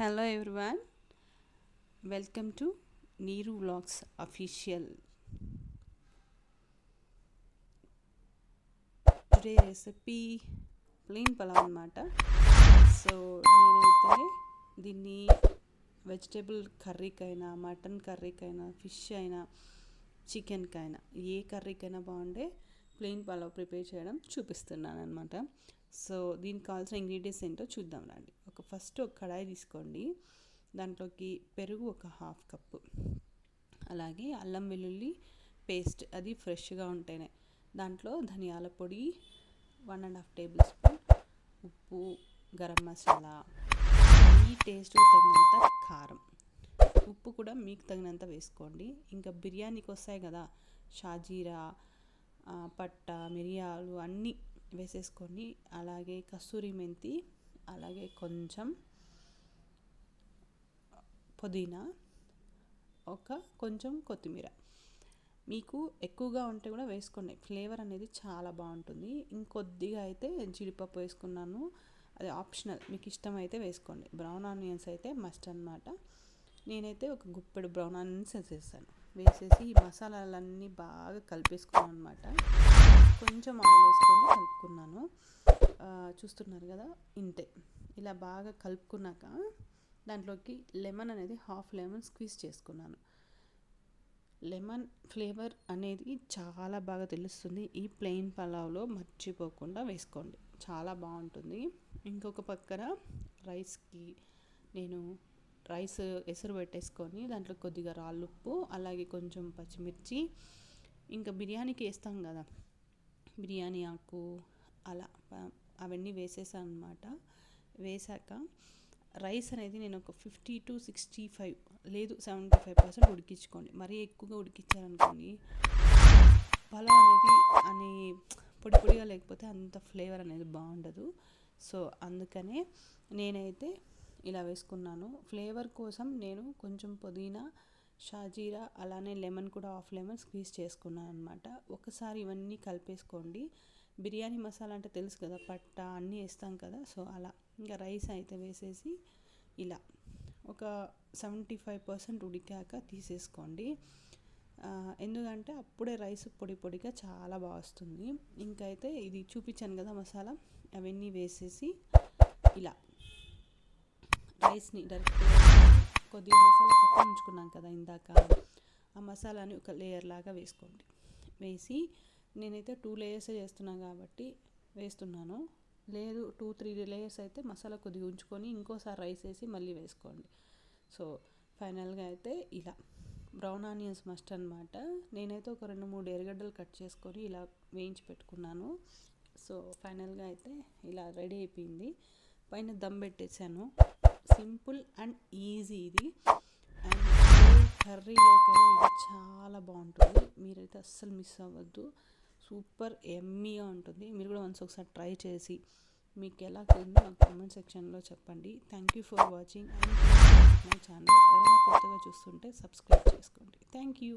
Hello everyone welcome to Neeru vlogs official today recipe plain pulao అనమాట so నేనైతే దీన్ని vegetable కర్రీకైనా mutton కర్రీకైనా ఫిష్ అయినా చికెన్కైనా ఏ కర్రీకైనా బాగుండే ప్లెయిన్ పలావ్ ప్రిపేర్ చేయడం చూపిస్తున్నాను అనమాట సో దీనికి కావాల్సిన ఇంగ్రీడియంట్స్ ఏంటో చూద్దాం రండి. ఒక ఫస్ట్ ఒక కడాయి తీసుకోండి. దాంట్లోకి పెరుగు ఒక హాఫ్ కప్పు. అలాగే అల్లం వెల్లుల్లి పేస్ట్ అది ఫ్రెష్గా ఉంటేనే. దాంట్లో ధనియాల పొడి one and half tablespoon ఉప్పు గరం మసాలా. ఈ టేస్ట్ తగినంత కారం. ఉప్పు కూడా మీకు తగినంత వేసుకోండి. ఇంకా బిర్యానీకి వస్తాయి కదా షాజీరా పట్ట మిరియాలు అన్నీ వేసేసుకొని అలాగే కస్తూరి మెంతి అలాగే కొంచెం పుదీనా ఒక కొంచెం కొత్తిమీర. మీకు ఎక్కువగా ఉంటే కూడా వేసుకోండి. ఫ్లేవర్ అనేది చాలా బాగుంటుంది. ఇంకొద్దిగా అయితే జీడిపప్పు వేసుకున్నాను. అది ఆప్షనల్. మీకు ఇష్టమైతే వేసుకోండి. బ్రౌన్ ఆనియన్స్ అయితే మస్ట్ అనమాట నేనైతే ఒక గుప్పెడు బ్రౌన్ ఆనియన్స్ వేసేసాను. వేసేసి ఈ మసాలాలన్నీ బాగా కలిపేసుకున్నాను అనమాట కొంచెం ఆయిల్ వేసుకొని కలుపుకున్నాను. చూస్తున్నారు కదా ఇంతే. ఇలా బాగా కలుపుకున్నాక దాంట్లోకి లెమన్ అనేది హాఫ్ లెమన్ స్క్వీజ్ చేసుకున్నాను. లెమన్ ఫ్లేవర్ అనేది చాలా బాగా తెలుస్తుంది. ఈ ప్లెయిన్ పలావ్లో మర్చిపోకుండా వేసుకోండి. చాలా బాగుంటుంది. ఇంకొక పక్కన రైస్కి నేను రైస్ ఎసురు పెట్టేసుకొని దాంట్లో కొద్దిగా రాళ్ళుప్పు అలాగే కొంచెం పచ్చిమిర్చి ఇంకా బిర్యానీకి వేస్తాం కదా. బిర్యానీ ఆకు అలా అవన్నీ వేసేసాను అనమాట వేసాక రైస్ అనేది నేను ఒక ఫిఫ్టీ టు సిక్స్టీ ఫైవ్ లేదు సెవెంటీ ఫైవ్ పర్సెంట్ ఉడికించుకోండి. మరీ ఎక్కువగా ఉడికించారనుకోండి పలావ్ అనేది అని పొడి పొడిగా లేకపోతే అంత ఫ్లేవర్ అనేది బాగుండదు. సో అందుకనే నేనైతే ఇలా వేసుకున్నాను. ఫ్లేవర్ కోసం నేను కొంచెం పుదీనా షాజీరా అలానే లెమన్ కూడా హాఫ్ లెమన్ స్క్వీజ్ చేసుకున్నాను అనమాట ఒకసారి ఇవన్నీ కలిపేసుకోండి. బిర్యానీ మసాలా అంటే తెలుసు కదా పట్ట అన్నీ వేస్తాం కదా సో అలా. ఇంకా రైస్ అయితే వేసేసి ఇలా ఒక సెవెంటీ ఫైవ్ పర్సెంట్ ఉడికాక తీసేసుకోండి. ఎందుకంటే అప్పుడే రైస్ పొడి పొడిగా చాలా బాగా వస్తుంది. ఇంకైతే ఇది చూపించాను కదా మసాలా అవన్నీ వేసేసి ఇలా. రైస్ని డైరెక్ట్ కొద్దిగా మసాలా పక్కన ఉంచుకున్నాం కదా ఇందాక. ఆ మసాలాని ఒక లేయర్ లాగా వేసుకోండి. వేసి నేనైతే టూ లేయర్స్ చేస్తున్నాను కాబట్టి వేస్తున్నాను. లేదు టూ త్రీ లేయర్స్ అయితే మసాలా కొద్దిగా ఉంచుకొని ఇంకోసారి రైస్ వేసి మళ్ళీ వేసుకోండి. సో ఫైనల్గా అయితే ఇలా. బ్రౌన్ ఆనియన్స్ మస్ట్ అనమాట నేనైతే ఒక రెండు మూడు ఎరగడ్డలు కట్ చేసుకొని ఇలా వేయించి పెట్టుకున్నాను. సో ఫైనల్గా అయితే ఇలా రెడీ అయిపోయింది. పైన దమ్ పెట్టేశాను. సింపుల్ అండ్ ఈజీ ఇది. అండ్ కర్రీలోకైనా ఇది చాలా బాగుంటుంది. మీరైతే అస్సలు మిస్ అవ్వద్దు. సూపర్ ఎమ్మీగా ఉంటుంది. మీరు కూడా వన్స్ ఒకసారి ట్రై చేసి మీకు ఎలా ఉందో నాకు కామెంట్ సెక్షన్లో చెప్పండి. Thank you for watching and my channel ఎవరైనా కొత్తగా చూస్తుంటే సబ్స్క్రైబ్ చేసుకోండి. Thank you